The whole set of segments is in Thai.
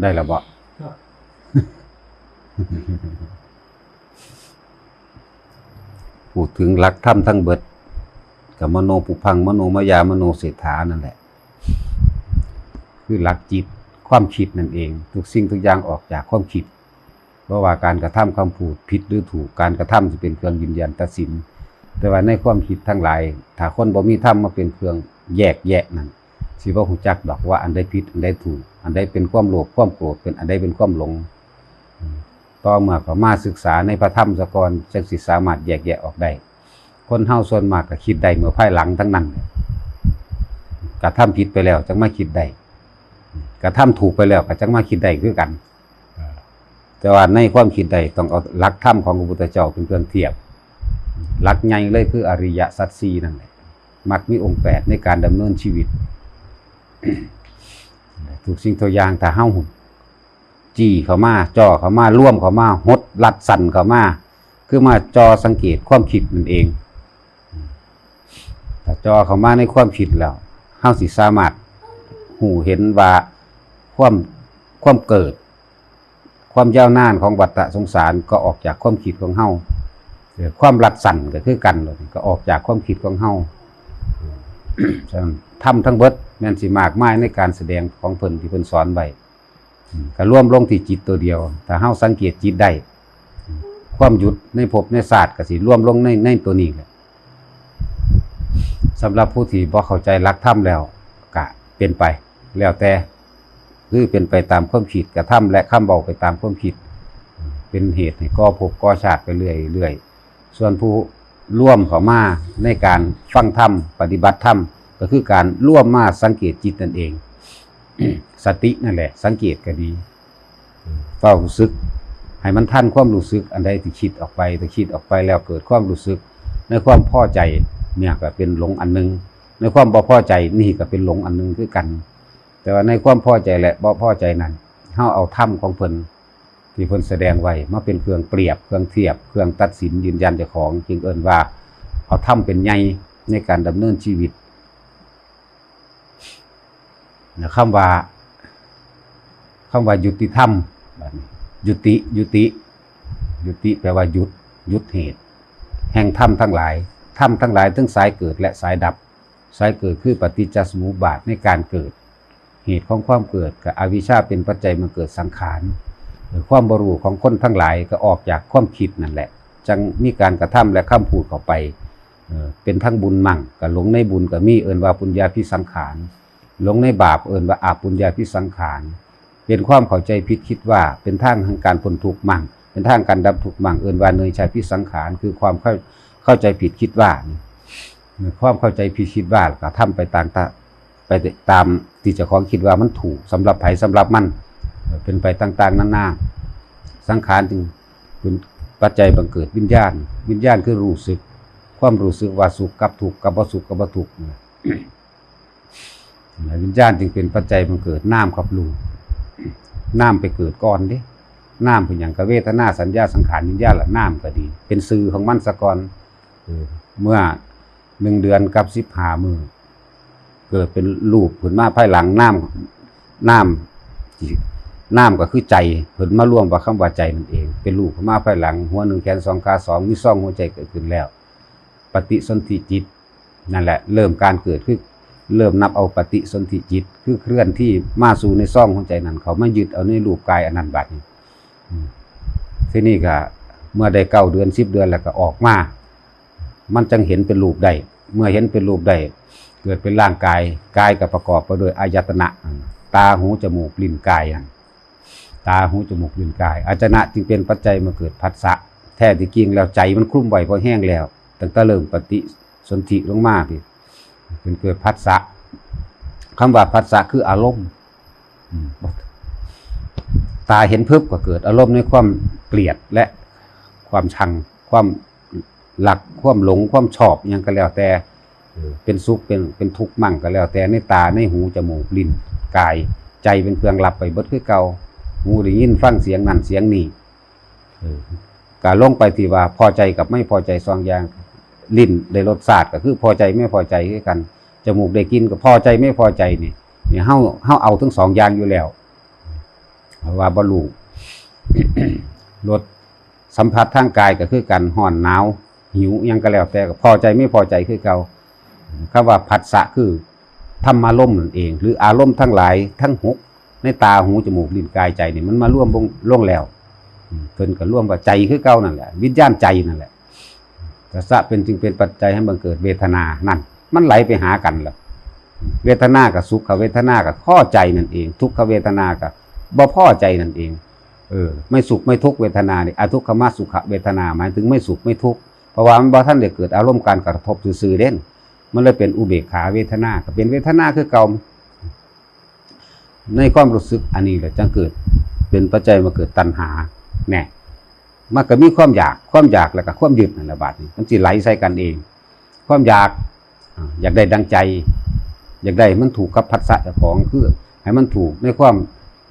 ได้แล้วบ่พูดถึงหลักธรรมทั้งเบิดกับมโนปุพัง มโนมายามโนเศรษฐานั่นแหละ คือหลักจิตความคิดนั่นเอง ทุกสิ่งทุกอย่างออกจากความคิด เพราะว่าการกระทำคำพูดผิดหรือถูกการกระทำจะเป็นเครื่องยืนยันตัดสิน แต่ว่าในความคิดทั้งหลายถ้าคนบ่มีธรรมมาเป็นเครื่องแยกแยะนั่นสิบ่ฮู้จักดอกว่าอันใดผิดอันใดถูก อันใดเป็นความโลภความโกรธเป็นอันใดเป็นความหลง ต่อเมื่อเขามาศึกษาในพระธรรมสกรจึงสิสามารถแยกแยะออกได้ คนเฮาส่วนมากก็คิดได้เมื่อภายหลังทั้งนั้นกระทำผิดไปแล้วจังมาคิดได้กระทำถูกไปแล้วก็จังมาคิดได้คือกัน แต่ว่าในความคิดใดต้องเอาหลักธรรมของพระพุทธเจ้าเป็นเครื่องเทียบหลักใหญ่เลยคืออริยสัจสี่นั่นแหละมักมีองค์แปดในการดำเนินชีวิต ทุกสิ่งทุกอย่างถ้าเฮ้าจี้เขามาจ่อเขามาร่วมเขามาหดลัดสั่นเขามาคือมาจอสังเกตความคิดมันเองถ้าจอเขามาในความคิดแล้วเฮาสิสามารถหูเห็นว่าความความเกิด ความยาวนานของวัฏสงสารก็ออกจากความคิดของเฮาเอ่อความรัดสั่นก็คือกันเลยก็ออกจากความคิดของเฮาฉะนั้นทำทั้งเบิด แม่นสิมากมายในการแสดงของเพิ่นที่เพิ่นสอนไว้ก็รวมลงที่จิตตัวเดียว ถ้าเฮาสังเกตจิตได้ความหยุดในภพในศาสตร์ก็สิร่วมลงในในตัวนี้แหละสำหรับผู้ที่บ่เข้าใจหลักธรรมแล้วก็เป็นไป แล้วแต่คือเป็นไปตามความคิดกระทำและคำเบาไปตามความคิด เป็นเหตุให้ก่อภพก่อชาติไปเรื่อยเรื่อยส่วนผู้ร่วมเข้ามาในการฟังธรรมปฏิบัติธรรม ก็คือการร่วมมาสังเกตจิตนั่นเอง สตินั่นแหละ สังเกตก็ดีเฝ้ารู้สึก ให้มันทันความรู้สึก อันใดที่คิดออกไปที่คิดออกไปแล้วเกิดความรู้สึก ในความพอใจเนี่ยก็เป็นหลงอันหนึง ในความบ่พอใจนี่ก็เป็นหลงอันหนึงคือกัน แต่ว่าในความพอใจและบ่พอใจนั้นเฮาเอาธรรมของเพิ่นที่เพิ่นแสดงไว้มาเป็นเครื่องเปรียบ เครื่องเทียบ เครื่องตัดสินยืนยันเจ้าของ จึงเอิ้นว่า เอาธรรมเป็นใหญ่ในการดำเนินชีวิต คำว่าคำว่ายุติธรรมบัดนี้ยุติยุติ ยุติแปลว่าหยุดหยุดเหตุ แห่งธรรมทั้งหลายธรรมทั้งหลายทั้งสายเกิดและสายดับ สายเกิดคือปฏิจจสมุปบาทในการเกิด เหตุของความเกิดกับอวิชชาเป็นปัจจัยมาเกิดสังขารหรือความบรูของคนทั้งหลายก็ออกจากความคิดนั่นแหละ จังมีการกระทำและคำพูดเข้าไปเป็นทั้งบุญมั่งก็หลงในบุญก็มีเอินว่าปุญญาพิสังขาร หลงในบาปเอินว่าอาปุญญาพิสังขารเป็นความเข้าใจผิดคิดว่าเป็นทางทางการพ้นทุกข์มั่ง เป็นทางการดับทุกข์มั่งเอินว่าเนยชายพิสังขารคือความเข้าเข้าใจผิดคิดว่าความเข้าใจผิดคิดว่าก็ทำไปตามตาไปตามที่เจ้าของคิดว่ามันถูกสำหรับไผสำหรับมันเป็นไปต่างๆนานาสังขารจึงเป็นปัจจัยบังเกิดวิญญาณ วิญญาณคือรู้สึก ความรู้สึกว่าสุขกับทุกกับบ่สุขกับบ่ทุกเนี่ย วิญญาณจึงเป็นปัจจัยบังเกิดน้ำกับรูน้ำไปเกิดก่อนดิน้ำเป็นอย่างกเวทนาสัญญาสังขารวิญญาณละน้ำก็ดี เป็นสื่อของมันสะกอนเมื่อหนึ่งเดือนกับสิบหามือเกิดเป็นรูปขึ้นมาภายหลังน้ำน้ำน้ำก็คือใจเพิ่นมาร่วมว่าคำว่าใจนั่นเอง เป็นรูปขึ้นมาภายหลัง หัวหนึ่งแขนสองขาสองมีซ่องหัวใจเกิดขึ้นแล้ว ปฏิสนธิจิตนั่นแหละ เริ่มการเกิดคือ เริ่มนับเอาปฏิสนธิจิต คือเคลื่อนที่มาสู่ในซ่องหัวใจนั้น เขาไม่ยึดเอาในรูปกายอนันต์บัดนี้ที่นี่ก็เมื่อได้เก้าเดือนสิบเดือนแล้วก็ออกมา มันจึงเห็นเป็นรูปได้ เมื่อเห็นเป็นรูปได้ เกิดเป็นร่างกาย กายก็ประกอบไปด้วยอายตนะ ตา หู จมูก ลิ้น กายอันตา หู จมูก ลิ้น กาย อายตนะจึงเป็นปัจจัยมาเกิดผัสสะ แท้ที่จริงแล้วใจมันคลุ้มไวเพราะแห้งแล้ว ตั้งแต่เริ่มปฏิสนธิลงมาพี่ เป็นเกิดผัสสะคำว่าผัสสะคืออารมณ์ตาเห็นพึบก็เกิด อารมณ์ในความเกลียดและความชัง ความหลักความหลงความชอบอยังก็แล้วแต่เป็นสุขเป็นเป็นทุกข์มั่งก็แล้ว แต่ในตาในหูจมูกลิ้นกาย ใจเป็นเครื่องรับไปเบิดคือเก่าหูได้ยินฟังเสียงนั่นเสียงนี่การลงไปที่ว่าพอใจกับไม่พอใจสองอย่าง ลิ้นได้รสชาติก็คือพอใจไม่พอใจคือกันจมูกได้กินก็พอใจไม่พอใจนี่นี่เฮาเฮาเอาทั้งสองอย่างอยู่แล้วว่าบ่รู้รสสัมผัสทางกายก็คือกันห่อนหนาวหิวยังก็แล้วแต่ก็พอใจไม่พอใจคือเก่าคำว่าผัสสะคือธรรมารมณ์นั่นเอง หรืออารมณ์ทั้งหลายทั้งหกในตาหูจมูกลิ้นกายใจนี่มันมาร่วมลงล่วงแล้วเพิ่นก็ร่วมว่าใจคือเก่านั่นแหละวิญญาณใจนั่นแหละ ผัสสะเป็นจึงเป็นปัจจัยให้บังเกิดเวทนานั่น มันไหลไปหากันล่ะเวทนากับสุขเวทนากับข้อใจนั่นเอง ทุกขเวทนากับบ่พ่อใจนั่นเอง เออ ไม่สุขไม่ทุกขเวทนาเนี่ยอทุกขมาสุขเวทนาหมายถึงไม่สุขไม่ทุกข์เพราะว่ามันบ่ท่านได้เกิดอารมณ์การกระทบซื่อเด่นมันเลยเป็นอุเบกขาเวทนาก็เป็นเวทนาคือเก่าในความรู้สึกอันนี้แหละจังเกิดเป็นปัจจัยมาเกิดตัณหาแน่ มันก็มีความอยากความอยากแล้วก็ความยึดนั่นแหละบาดนี้มันสิไหลใส่กันเอง ความอยากอยากได้ดังใจ อยากได้มันถูกกับพัสสะเจ้าของคือ ให้มันถูกในความ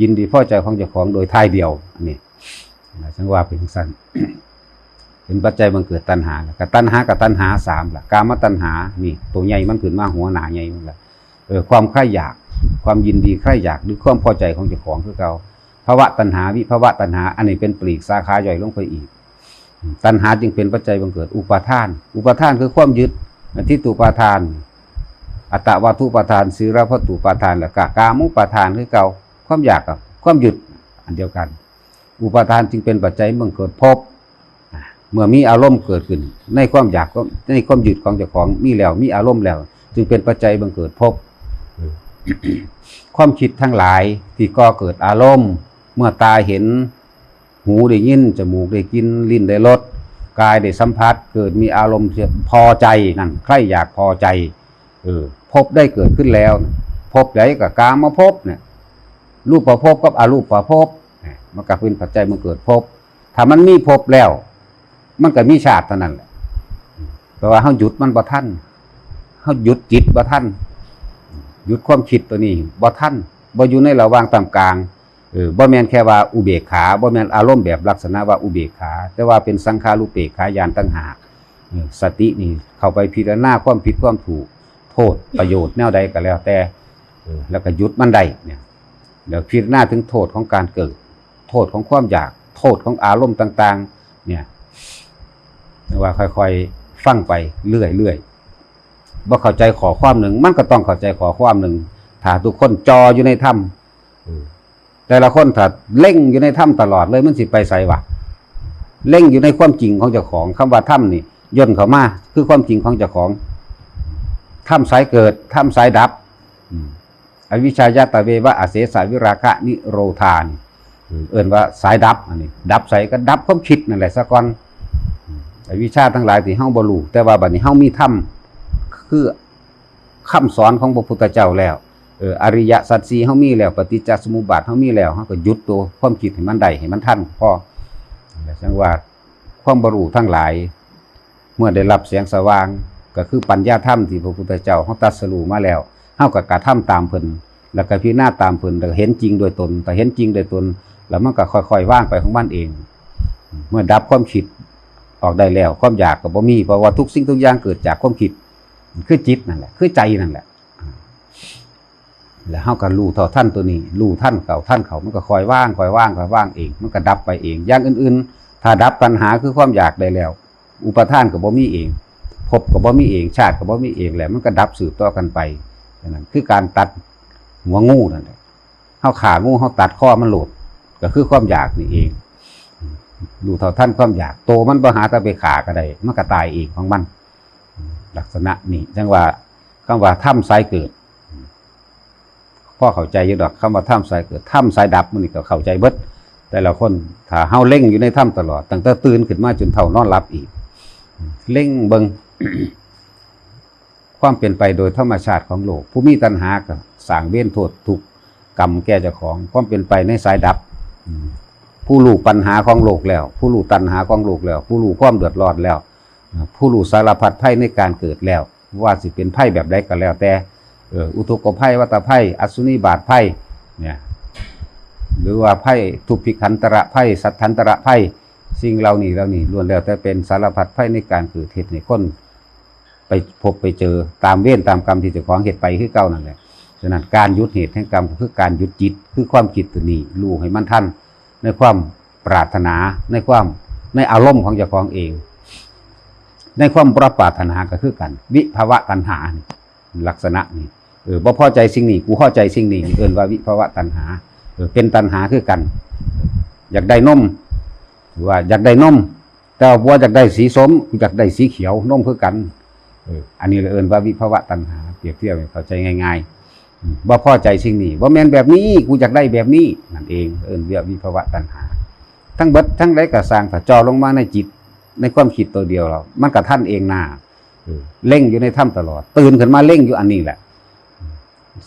ยินดีพอใจของเจ้าของโดยท้ายเดียวอันนี้นะฉันว่าเป็นสั้นเป็นปัจจัยบังเกิดตัณหาแล้วกับตัณหากับตัณหาสามละกามตัณหานี่ตัวใหญ่มันขึ้นมาหัวหนาใหญ่มันละเออความใคร่อยาก ความยินดีใคร่อยากหรือความพอใจของเจ้าของคือเก่า ภาวะตัณหาวิภาวะตัณหา อันนี้เป็นปลีกสาขาย่อยลงไปอีก ตัณหาจึงเป็นปัจจัยบังเกิด อุปาทาน อุปาทานคือความยึดที่ตุปาทาน อัตตวาทุปาทานสีระพตุปาทานและกากามุปาทานคือเก่าความอยากกับความหยุดอันเดียวกัน อุปาทานจึงเป็นปัจจัยบังเกิดพอ่าเมื่อมีอารมณ์เกิดขึ้น ในความอยากก็ในความหยุดของเจ้าของมีแล้วมีอารมณ์แล้ว จึงเป็นปัจจัยบังเกิดภพความคิดทั้งหลายที่ก่อเกิดอารมณ์ มื่อตาเห็น หูได้ยิน จมูกได้กิน ลิ้นได้รส กายได้สัมผัส เกิดมีอารมณ์พอใจนั่นใครอยากพอใจ เออ พบได้เกิดขึ้นแล้ว พบใดกับกามาพบเนี่ยรูปประพบกับอารูปประพบเนี่ยมันก็เป็นปัจจัยมันเกิดพบ ถ้ามันมีพบแล้ว มันก็มีชาติเท่านั้นแหละแปลว่าเฮาหยุดมันบ่ทันเฮาหยุดจิตบ่ทันหยุดความคิดตัวนี้บ่ทันบ่อยู่ในระหว่างตามกลาง เออบ่แม่นแค่ว่าอุเบกขาบ่แม่นอารมณ์แบบลักษณะว่าอุเบกขา แต่ว่าเป็นสังขารุเปกขายานตั้งหากสตินี่เข้าไปพิจารณาความผิดความถูกโทษประโยชน์แนวใดก็แล้วแต่เออแล้วก็หยุดมันได้เนี่ยเดี๋ยวพิจารณาถึงโทษของการเกิด โทษของความอยากโทษของอารมณ์ต่าง ๆ เนี่ยว่าค่อยๆฟังไปเรื่อยๆบ่เข้าใจขอความหนึ่ง มันก็ต้องเข้าใจขอความหนึ่งถ้าทุกคนจออยู่ในถ้ำ แต่ละคนถ้าเล่งอยู่ในถ้ำตลอดเลยมันสิไปใส่วะเล่งอยู่ในความจริงของเจ้าของคำว่าถ้ำนี่ย่นเข้ามาคือความจริงของเจ้าของถ้ำสายเกิดถ้ำสายดับอืมอวิชายาตะเววะอาเสสาวิราคะนิโรธานเอิ่นว่าสายดับอันนี้ ดับใสก็ดับความคิดนั่นแหละสะก่อนอืมอวิชาทั้งหลายที่เฮาบรูแต่ว่าบัดนี้เฮามีถ้ำคือคำสอนของพระพุทธเจ้าแล้ว เอออริยสัจสีเฮามีแล้วปฏิจจสมุปบาทเฮามีแล้วเฮาก็หยุดตัวความคิดให้มันได้ให้มันทันพอนั่นแหละจังว่าความบรูทั้งหลาย เมื่อได้รับแสงสว่างก็คือปัญญาธรรมที่พระพุทธเจ้าเขาตรัสรู้มาแล้วเฮาก็กระทำตามเพิ่นแล้วก็พิจารณาตามเพิ่นแล้วก็เห็นจริงโดยตน แต่เห็นจริงโดยตน แล้วมันก็ค่อยๆว่างไปของมันเอง เมื่อดับความคิดออกได้แล้ว ความอยากก็บ่มีเพราะว่าทุกสิ่งทุกอย่างเกิดจากความคิด คือจิตนั่นแหละคือใจนั่นแหละ แล้วเฮาก็รู้เท่าท่านตัวนี้รู้ท่านเขาท่านเขามันก็คอยว่างคอยว่างคอยว่างเอง มันก็ดับไปเอง อย่างอื่นๆ ถ้าดับปัญหาคือความอยากได้แล้ว อุปทานก็บ่มีเองพบก็บ่มีเองชาติก็บ่มีเองแหละมันก็ดับสืบต่อกันไปนั้นคือการตัดหัวงูนั่นแหละเฮาขางูเฮาตัดข้อมันหลุดก็คือความอยากนี่เองดูเท่าท่านความอยากโตมันบ่หาตะไปขาก็ได้มันก็ตายเองของมัน ลักษณะนี้จังว่าคำว่าถ้ำสายเกิด พ่อเข้าใจอยู่ดอกคำว่าถ้ำสายเกิดถ้ำสายดับมันนี่ก็เข้าใจเบิด แต่ละคนถ้าเฮาเล่งอยู่ในถ้ำตลอดตั้งแต่ตื่นขึ้นมาจนเท่านอนหลับอีก เล่งเบิงความเป็นไปโดยธรรมชาติของโลก ผู้มีตัณหาก็สร้างเว้นโทษทุกกรรมแก่เจ้าของ ความเป็นไปในสายดับ ผู้รู้ปัญหาของโลกแล้ว ผู้รู้ตัณหาของโลกแล้ว ผู้รู้ความเดือดร้อนแล้ว ผู้รู้สารพัดไพ่ในการเกิดแล้ว ว่าสิเป็นไพ่แบบใดก็แล้วแต่ อออุทกภัยวัตไพ่อสุนีบาทไพ่เนี่ยหรือว่าไพ่ทุพิคันตระไพ่สัทธันตระไพ่สิ่งเหล่านี้เหล่านี้ล้วนแล้วแต่เป็นสารพัดไพ่ในการเกิดเหตุในคนไปพบไปเจอตามเว้นตามกรรมที่เจ้าของเหตุไปคือเก่านั่นแหละฉะนั้นการยุดเหตุแห่งกรรมคือการยุดจิตคือความคิดตัวนี้รู้ให้มันทันในความปรารถนาในความในอารมณ์ของเจ้าของเอง ในความปรปรารถนาก็คือกัน วิภาวะตัณหาลักษณะนี้ เออบ่พอใจสิ่งนี้กูพอใจสิ่งนี้เอิ้นว่าวิภาวะตัณหาเออเป็นตัณหาคือกัน อยากได้นมหรือว่าอยากได้นมแต่ว่าอยากได้สีส้มกูอยากได้สีเขียวนมคือกันเอออันนี้เอิ้นว่าวิภาวะตัณหา เปรียบเทียบเข้าใจง่ายๆบ่พอใจสิ่งนี้บ่แม่นแบบนี้กูอยากได้แบบนี้นั่นเอง เอิ้นว่าวิภาวะตัณหา ทั้งเบิดทั้งไดก็สร้างถ้าจอลงมาในจิต ในความคิดตัวเดียวเรามันกับท่านเองนาเออเล่งอยู่ในถ้ำตลอด ตื่นขึ้นมาเล่งอยู่อันนี้แหละ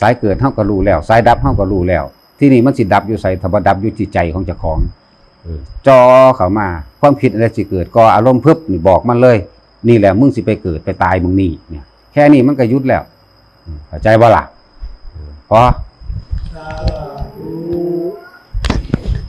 สายเกิดเท่ากับรู้แล้ว สายดับเท่ากับรู้แล้ว ที่นี่มันสิดับอยู่ใส่ถ้าบดับอยู่จิตใจของเจ้าของจ่อจอเข้ามา ความคิดอะไรสิเกิดก็อารมณ์เพิบนี่บอกมันเลย นี่แหละมึงสิไปเกิดไปตายมึงนี่เนี่ยแค่นี้มันก็ยุดแล้วเข้าใจบ่ล่ะเออพอ